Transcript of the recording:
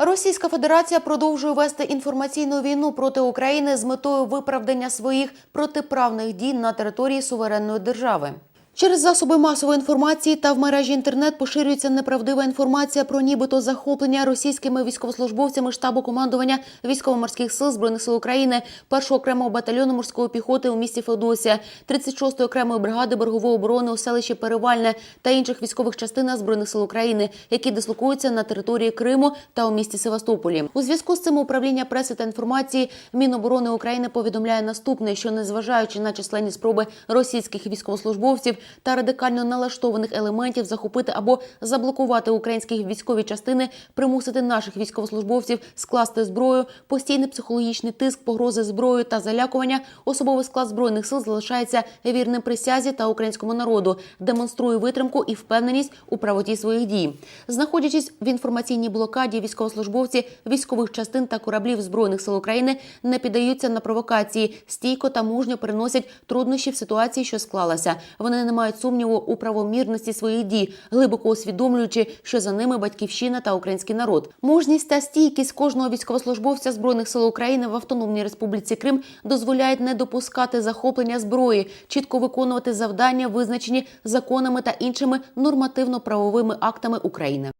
Російська Федерація продовжує вести інформаційну війну проти України з метою виправдання своїх протиправних дій на території суверенної держави. Через засоби масової інформації та в мережі інтернет поширюється неправдива інформація про нібито захоплення російськими військовослужбовцями штабу командування військово-морських сил збройних сил України, першого окремого батальйону морської піхоти у місті Феодосія, 36-ї окремої бригади берегової оборони у селищі Перевальне та інших військових частинах збройних сил України, які дислокуються на території Криму та у місті Севастополі. У зв'язку з цим управління преси та інформації Міноборони України повідомляє наступне, що незважаючи на численні спроби російських військовослужбовців та радикально налаштованих елементів захопити або заблокувати українські військові частини, примусити наших військовослужбовців скласти зброю, постійний психологічний тиск, погрози зброєю та залякування, особовий склад збройних сил залишається вірним присязі та українському народу, демонструє витримку і впевненість у правоті своїх дій. Знаходячись в інформаційній блокаді, військовослужбовці військових частин та кораблів збройних сил України не піддаються на провокації, стійко та мужньо переносять труднощі в ситуації, що склалася. Вони не мають сумніву у правомірності своїх дій, глибоко усвідомлюючи, що за ними батьківщина та український народ. Мужність та стійкість кожного військовослужбовця збройних сил України в Автономній Республіці Крим дозволяють не допускати захоплення зброї, чітко виконувати завдання, визначені законами та іншими нормативно-правовими актами України.